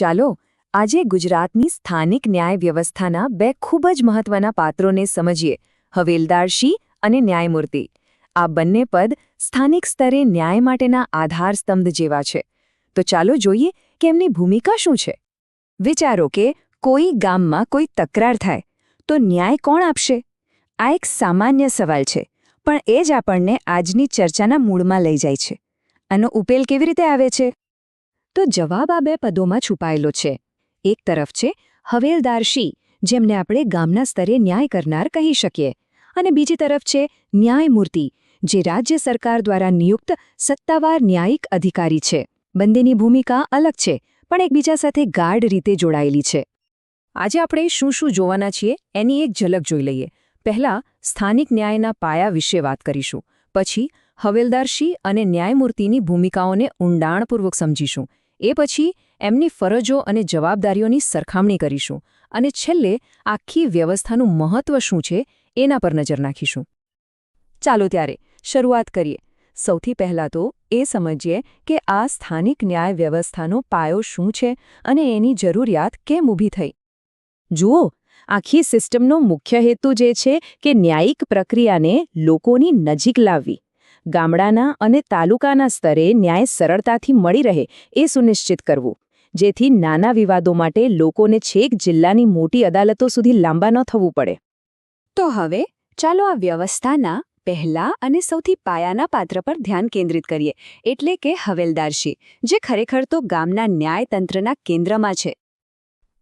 ચાલો, આજે ગુજરાતની સ્થાનિક ન્યાય વ્યવસ્થાના બે ખૂબ જ મહત્વના પાત્રોને સમજીએ હવેલદારશી અને ન્યાયમૂર્તિ. આ બંને પદ સ્થાનિક સ્તરે ન્યાય માટેના આધારસ્તંભ જેવા છે. તો ચાલો જોઈએ કે એમની ભૂમિકા શું છે. વિચારો કે કોઈ ગામમાં કોઈ તકરાર થાય, તો ન્યાય કોણ આપશે? આ એક સામાન્ય સવાલ છે, પણ એ જ આપણને આજની ચર્ચાના મૂળમાં લઈ જાય છે. આનો ઉકેલ કેવી રીતે આવે છે? તો જવાબ આ બે પદોમાં છુપાયેલો છે. એક તરફ છે હવેલદારશી જેમને આપણે ગામના સ્તરે ન્યાય કરનાર કહી શકીએ. અને બીજી તરફ છે, ન્યાયમૂર્તિ, જે રાજ્ય સરકાર દ્વારા નિયુક્ત સત્તાવાર ન્યાયિક અધિકારી છે. બંનેની ભૂમિકા અલગ છે, પણ એકબીજા સાથે ગાઢ રીતે જોડાયેલી છે. આજે આપણે શું શું જોવાના છીએ, એની એક ઝલક જોઈ લઈએ. પહેલા, સ્થાનિક ન્યાયના પાયા વિશે વાત કરીશું. પછી હવેલદારશી અને ન્યાયમૂર્તિની ભૂમિકાઓને ઊંડાણપૂર્વક સમજીશું. એ પછી એમની ફરજો અને જવાબદારીઓની સરખામણી કરીશું અને છેલ્લે આખી વ્યવસ્થાનું મહત્વ શું છે એના પર નજર નાખીશું. ચાલો ત્યારે શરૂઆત કરીએ. સૌથી પહેલાં તો એ સમજીએ કે આ સ્થાનિક ન્યાય વ્યવસ્થાનો પાયો શું છે અને એની જરૂરિયાત કેમ ઊભી થઈ. જુઓ, આખી સિસ્ટમનો મુખ્ય હેતુ જે છે કે ન્યાયિક પ્રક્રિયાને લોકોની નજીક લાવવી. ગામડાના અને તાલુકાના સ્તરે ન્યાય સરળતાથી મળી રહે એ સુનિશ્ચિત કરવું. જેથી નાના વિવાદો માટે લોકોને છેક જિલ્લાની મોટી અદાલતો સુધી લાંબા ન થવું પડે. તો હવે ચાલો આ વ્યવસ્થાના પહેલા અને સૌથી પાયાના પાત્ર પર ધ્યાન કેન્દ્રિત કરીએ. એટલે કે હવેલદારશી, જે ખરેખર તો ગામના ન્યાયતંત્રના કેન્દ્રમાં છે.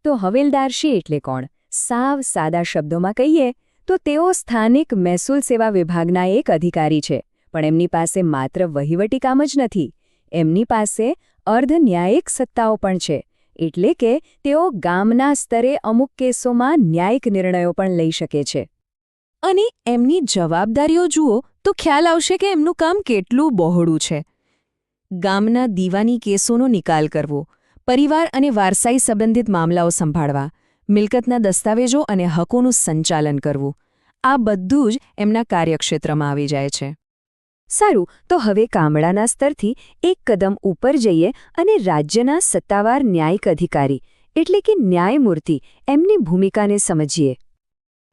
તો હવેલદારશી એટલે કોણ? સાવ સાદા શબ્દોમાં કહીએ તો તેઓ સ્થાનિક મહેસૂલ સેવા વિભાગના એક અધિકારી છે. પણ એમની પાસે માત્ર વહીવટી કામ જ નથી. એમની પાસે અર્ધ ન્યાયિક સત્તાઓ પણ છે. એટલે કે તેઓ ગામના સ્તરે અમુક કેસોમાં ન્યાયિક નિર્ણયો પણ લઈ શકે છે. અને એમની જવાબદારીઓ જુઓ તો ખ્યાલ આવશે કે એમનું કામ કેટલું બહોળું છે. ગામના દીવાની કેસોનો નિકાલ કરવો, પરિવાર અને વારસાઈ સંબંધિત મામલાઓ સંભાળવા, મિલકતના દસ્તાવેજો અને હકોનું સંચાલન કરવું. આ બધું જ એમના કાર્યક્ષેત્રમાં આવી જાય છે. સારું, તો હવે કામડાના સ્તરથી એક કદમ ઉપર જઈએ અને રાજ્યના સત્તાવાર ન્યાયિક અધિકારી, એટલે કે ન્યાયમૂર્તિ, એમની ભૂમિકાને સમજીએ.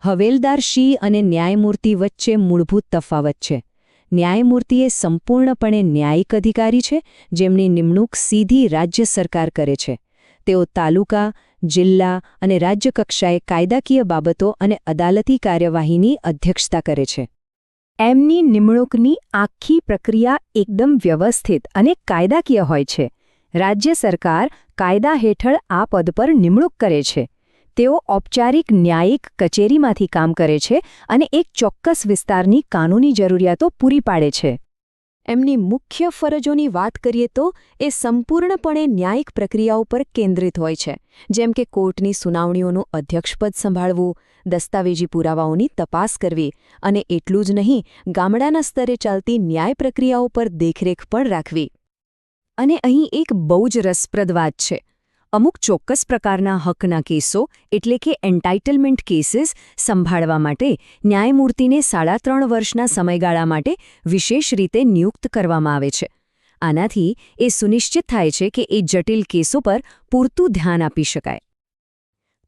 હવેલદાર શી અને ન્યાયમૂર્તિ વચ્ચે મૂળભૂત તફાવત છે. ન્યાયમૂર્તિ એ સંપૂર્ણપણે ન્યાયિક અધિકારી છે, જેમની નિમણૂક સીધી રાજ્ય સરકાર કરે છે. તેઓ તાલુકા, જિલ્લા અને રાજ્યકક્ષાએ કાયદાકીય બાબતો અને અદાલતી કાર્યવાહીની અધ્યક્ષતા કરે છે. એમની નિમણૂકની આખી પ્રક્રિયા એકદમ વ્યવસ્થિત અને કાયદાકીય હોય છે. રાજ્ય સરકાર કાયદા હેઠળ આ પદ પર નિમણૂક કરે છે. તેઓ ઔપચારિક ન્યાયિક કચેરીમાંથી કામ કરે છે અને એક ચોક્કસ વિસ્તારની કાનૂની જરૂરિયાતો પૂરી પાડે છે. એમની મુખ્ય ફરજોની વાત કરીએ તો એ સંપૂર્ણપણે ન્યાયિક પ્રક્રિયાઓ પર કેન્દ્રિત હોય છે. જેમ કે કોર્ટની સુનાવણીઓનું અધ્યક્ષપદ સંભાળવું, દસ્તાવેજી પુરાવાઓની તપાસ કરવી અને એટલું જ નહીં, ગામડાના સ્તરે ચાલતી ન્યાય પ્રક્રિયાઓ પર દેખરેખ પણ રાખવી. અને અહીં એક બહુ જ રસપ્રદ વાત છે. અમુક ચોક્કસ પ્રકારના હકના કેસો, એટલે કે એન્ટાઇટલમેન્ટ કેસીસ સંભાળવા માટે ન્યાયમૂર્તિને સાડા ત્રણ વર્ષના સમયગાળા માટે વિશેષ રીતે નિયુક્ત કરવામાં આવે છે. આનાથી એ સુનિશ્ચિત થાય છે કે એ જટિલ કેસો પર પૂરતું ધ્યાન આપી શકાય.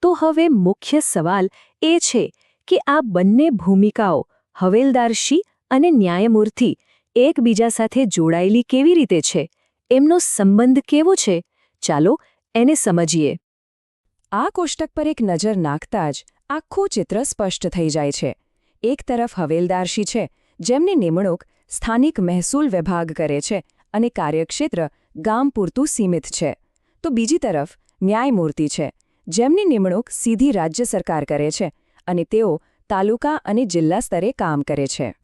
તો હવે મુખ્ય સવાલ એ છે કે આ બંને ભૂમિકાઓ હવેલદારશી અને ન્યાયમૂર્તિ એકબીજા સાથે જોડાયેલી કેવી રીતે છે? એમનો સંબંધ કેવો છે? ચાલો એને સમજીએ. આ કોષ્ટક પર એક નજર નાખતા જ આખું ચિત્ર સ્પષ્ટ થઈ જાય છે. એક તરફ હવેલદારશી છે, જેમની નિમણૂક સ્થાનિક મહેસૂલ વિભાગ કરે છે અને કાર્યક્ષેત્ર ગામ પૂરતું સીમિત છે. તો બીજી તરફ ન્યાયમૂર્તિ છે, જેમની નિમણૂક સીધી રાજ્ય સરકાર કરે છે અને તેઓ તાલુકા અને જિલ્લા સ્તરે કામ કરે છે.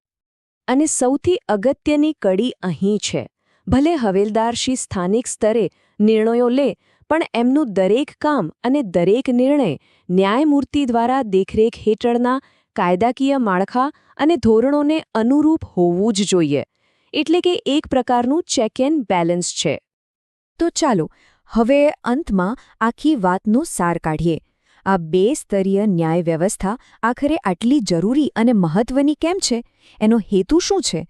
અને સૌથી અગત્યની કડી અહીં છે. ભલે હવેલદારશી સ્થાનિક સ્તરે નિર્ણયો લે પણ એમનું દરેક કામ અને દરેક નિર્ણય ન્યાયમૂર્તિ દ્વારા દેખરેખ હેઠળના કાયદાકીય માળખા અને ધોરણોને અનુરૂપ હોવું જ જોઈએ. એટલે કે એક પ્રકારનું ચેક એન્ડ બેલેન્સ છે. તો ચાલો, હવે અંતમાં આખી વાતનો સાર કાઢીએ. આ બે સ્તરીય ન્યાય વ્યવસ્થા આખરે આટલી જરૂરી અને મહત્વની કેમ છે? એનો હેતુ શું છે?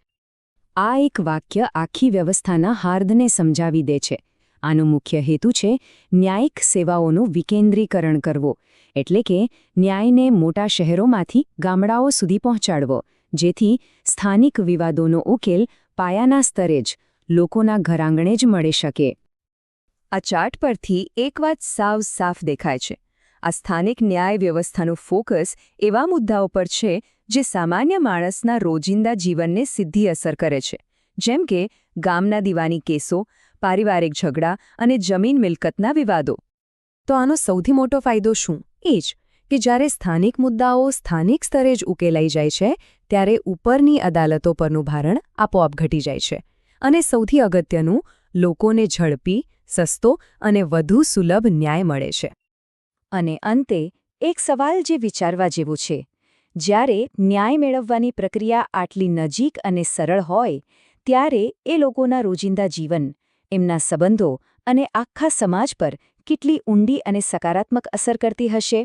આ એક વાક્ય આખી વ્યવસ્થાના હાર્દને સમજાવી દે છે. આનો મુખ્ય હેતુ છે ન્યાયિક સેવાઓનું વિકેન્દ્રીકરણ કરવો, એટલે કે ન્યાયને મોટા શહેરોમાંથી ગામડાઓ સુધી પહોંચાડવો, જેથી સ્થાનિક વિવાદોનો ઉકેલ પાયાના સ્તરે જ, લોકોના ઘરાંગણે જ મળી શકે. આ ચાર્ટ પરથી એક વાત સાવ સાફ દેખાય છે. આ સ્થાનિક ન્યાય વ્યવસ્થાનું ફોકસ એવા મુદ્દાઓ પર છે જે સામાન્ય માણસના રોજિંદા જીવનને સીધી અસર કરે છે. જેમ કે ગામના દીવાની કેસો પારિવારિક ઝઘડા અને જમીન મિલકતના વિવાદો. તો આનો સૌથી મોટો ફાયદો શું? એ જ કે જ્યારે સ્થાનિક મુદ્દાઓ સ્થાનિક સ્તરે જ ઉકેલાઈ જાય છે, ત્યારે ઉપરની અદાલતો પરનું ભારણ આપોઆપ ઘટી જાય છે. અને સૌથી અગત્યનું, લોકોને ઝડપી, સસ્તો અને વધુ સુલભ ન્યાય મળે છે. અને અંતે, એક સવાલ જે વિચારવા જેવો છે. જ્યારે ન્યાય મેળવવાની પ્રક્રિયા આટલી નજીક અને સરળ હોય, ત્યારે એ લોકોના રોજિંદા જીવન એમના સંબંધો અને આખા સમાજ પર કેટલી ઊંડી અને સકારાત્મક અસર કરતી હશે?